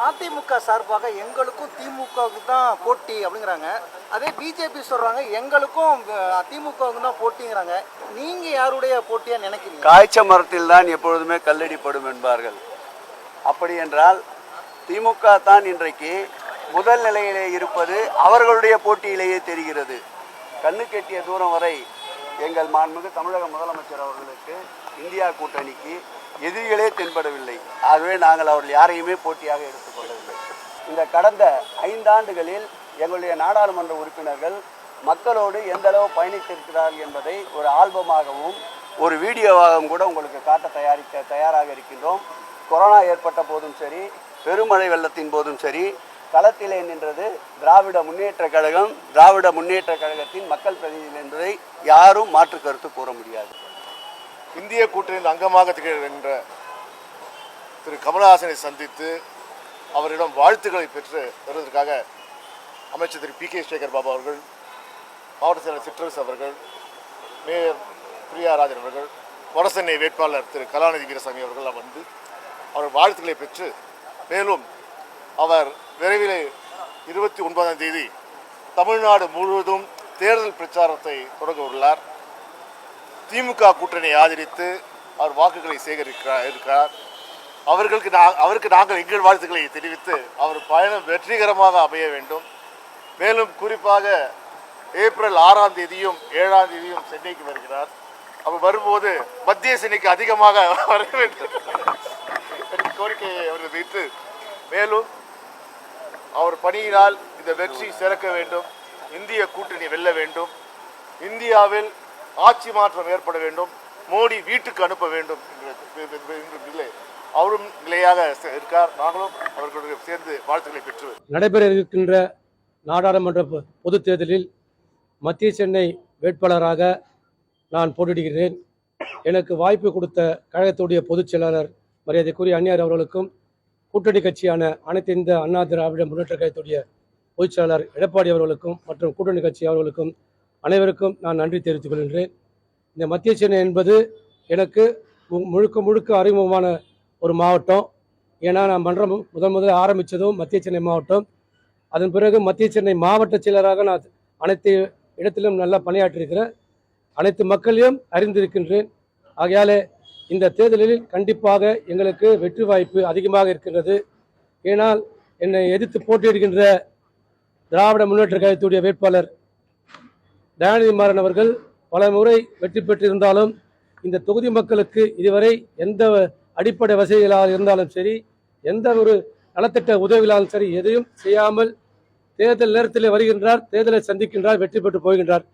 அதிமுக சார்பாக எங்களுக்கும் திமுகவுக்கு தான் போட்டி அப்படிங்கிறாங்க. அதே பிஜேபி சொல்றாங்க எங்களுக்கும் அஹ், திமுகவுக்கு தான் போட்டிங்கிறாங்க. நீங்க யாருடைய போட்டியா நினைக்கிறீங்க? காய்ச்ச மரத்தில் தான் எப்பொழுதுமே கல்லடிப்படும் என்பார்கள். அப்படி என்றால் திமுக தான் இன்றைக்கு முதல் நிலையிலே இருப்பது அவர்களுடைய போட்டியிலேயே தெரிகிறது. கண்ணு கெட்டிய தூரம் வரை எங்கள் மாண்புமிகு தமிழக முதலமைச்சர் அவர்களுக்கு இந்தியா கூட்டணிக்கு எதிரிகளே தென்படவில்லை. ஆகவே நாங்கள் அவர்கள் யாரையுமே போட்டியாக எடுத்துக்கொள்ளவில்லை இந்த கடந்த ஐந்தாண்டுகளில் எங்களுடைய நாடாளுமன்ற உறுப்பினர்கள் மக்களோடு எந்த அளவு பயணித்திருக்கிறார்கள் என்பதை ஒரு ஆல்பமாகவும் ஒரு வீடியோவாகவும் கூட உங்களுக்கு காட்ட தயாரிக்க தயாராக இருக்கின்றோம். கொரோனா ஏற்பட்ட போதும் சரி பெருமழை வெள்ளத்தின் போதும் சரி களத்திலே நின்றது திராவிட முன்னேற்ற கழகம் திராவிட முன்னேற்ற கழகத்தின் மக்கள் பிரதிநிதிகள் என்பதை யாரும் மாற்று கருத்து கூற முடியாது. இந்திய கூட்டணியின் அங்கமாக திகழ்கின்ற திரு கமலஹாசனை சந்தித்து அவரிடம் வாழ்த்துக்களை பெற்று வருவதற்காக அமைச்சர் திரு பி கே சேகர் பாபு அவர்கள் மாவட்ட செயலர் சிற்றரசு அவர்கள் மேயர் பிரியா ராஜன் அவர்கள் வடசென்னை வேட்பாளர் திரு கலாநிதி வீரசாமி அவர்கள் வந்து அவர் வாழ்த்துக்களை பெற்று மேலும் அவர் விரைவில் இருபத்தி ஒன்பதாம் தேதி தமிழ்நாடு முழுவதும் தேர்தல் பிரச்சாரத்தை தொடங்க உள்ளார். திமுக கூட்டணியை ஆதரித்து அவர் வாக்குகளை சேகரிக்கிறார் இருக்கிறார் அவர்களுக்கு நான் அவருக்கு நாங்கள் எங்கள் வாழ்த்துக்களை தெரிவித்து அவர் பயணம் வெற்றிகரமாக அமைய வேண்டும். மேலும் குறிப்பாக ஏப்ரல் ஆறாம் தேதியும் ஏழாம் தேதியும் சென்னைக்கு வருகிறார். அவர் வரும்போது மத்திய சென்னைக்கு அதிகமாக வர வேண்டும் என்ற கோரிக்கையை அவர் வைத்து மேலும் அவர் பணியினால் இந்த வெற்றி சிறக்க வேண்டும். இந்திய கூட்டணி வெல்ல வேண்டும். இந்தியாவில் ஆட்சி மாற்றம் ஏற்பட வேண்டும் மோடி வீட்டுக்கு அனுப்ப வேண்டும் என்ற நிலை அவரும் நிலையாக இருக்கார். நாங்களும் அவர்களுடைய சேர்ந்து வாழ்த்துக்களை பெற்று நடைபெற இருக்கின்ற நாடாளுமன்ற பொது பொதுத் தேர்தலில் மத்திய சென்னை வேட்பாளராக நான் போட்டியிடுகிறேன். எனக்கு வாய்ப்பு கொடுத்த கழகத்துடைய பொதுச் செயலாளர் மரியாதைக்குரிய அந்நியார் அவர்களுக்கும் கூட்டணி கட்சியான அனைத்து இந்த அண்ணா திராவிட முன்னேற்ற கழகத்துடைய பொதுச் செயலாளர் எடப்பாடி அவர்களுக்கும் மற்றும் கூட்டணி கட்சி அவர்களுக்கும் அனைவருக்கும் நான் நன்றி தெரிவித்துக் கொள்கின்றேன். இந்த மத்திய சென்னை என்பது எனக்கு மு- முழுக்க முழுக்க அறிமுகமான ஒரு மாவட்டம். ஏன்னா நான் மன்றம் முதன் முதல்ல ஆரம்பித்ததும் மத்திய சென்னை மாவட்டம். அதன் பிறகு மத்திய சென்னை மாவட்ட செயலராக நான் அனைத்து இடத்திலும் நல்லா பணியாற்றியிருக்கிறேன். அனைத்து மக்களையும் அறிந்திருக்கின்றேன். ஆகையாலே இந்த தேர்தலில் கண்டிப்பாக எங்களுக்கு வெற்றி வாய்ப்பு அதிகமாக இருக்கின்றது. ஏனால் என்னை எதிர்த்து போட்டியிடுகின்ற திராவிட முன்னேற்ற கழகத்துடைய வேட்பாளர் தயாநிதி மாறன் அவர்கள் பல முறை வெற்றி பெற்றிருந்தாலும் இந்த தொகுதி மக்களுக்கு இதுவரை எந்த அடிப்படை வசதிகளாக இருந்தாலும் சரி எந்த ஒரு நலத்திட்ட உதவிகளாலும் சரி எதையும் செய்யாமல் தேர்தல் நேரத்தில் வருகின்றார் தேர்தலை சந்திக்கின்றார் வெற்றி பெற்று போகின்றார்.